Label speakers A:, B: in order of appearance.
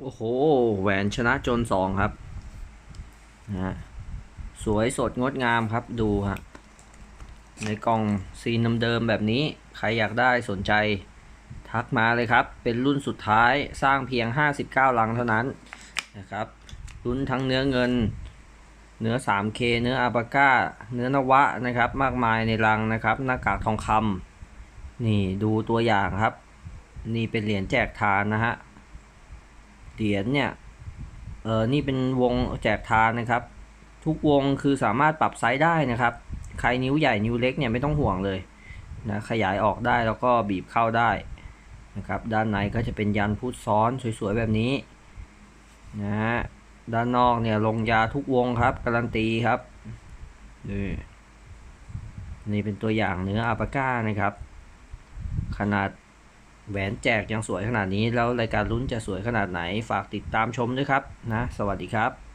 A: โอ้โห แหวนชนะจนสองครับนะฮะสวยสดงดงามครับดูฮะในกล่องซีนเดิมๆแบบนี้ ใครอยากได้สนใจ ทักมาเลยครับ เป็นรุ่นสุดท้ายสร้างเพียง 59 ลังเท่านั้นนะครับรุ่นทั้งเนื้อเงิน เนื้อ 3K เนื้ออาบาก้า เนื้อนวะนะครับ มากมายในรังนะครับ หน้ากากทองคำนี่ดูตัวอย่างครับ นี่เป็นเหรียญแจกทานนะฮะ เหรียญเนี่ยเออนี่เป็นวงแจกทานนะครับ ทุกวงคือสามารถปรับไซส์ได้นะครับ ใครนิ้วใหญ่นิ้วเล็กเนี่ยไม่ต้องห่วงเลยนะขยายออกได้แล้วก็บีบเข้าได้นะครับ ด้านในก็จะเป็นยันพุทธซ้อนสวยๆแบบนี้นะฮะด้านนอกเนี่ยลงยาทุกวงครับ การันตีครับนี่นี่เป็นตัวอย่างเนื้ออาปาก้านะครับ ขนาด แหวนแจกยังสวยขนาดนี้ แล้วรายการลุ้นจะสวยขนาดไหนฝากติดตามชมด้วยครับนะ สวัสดีครับ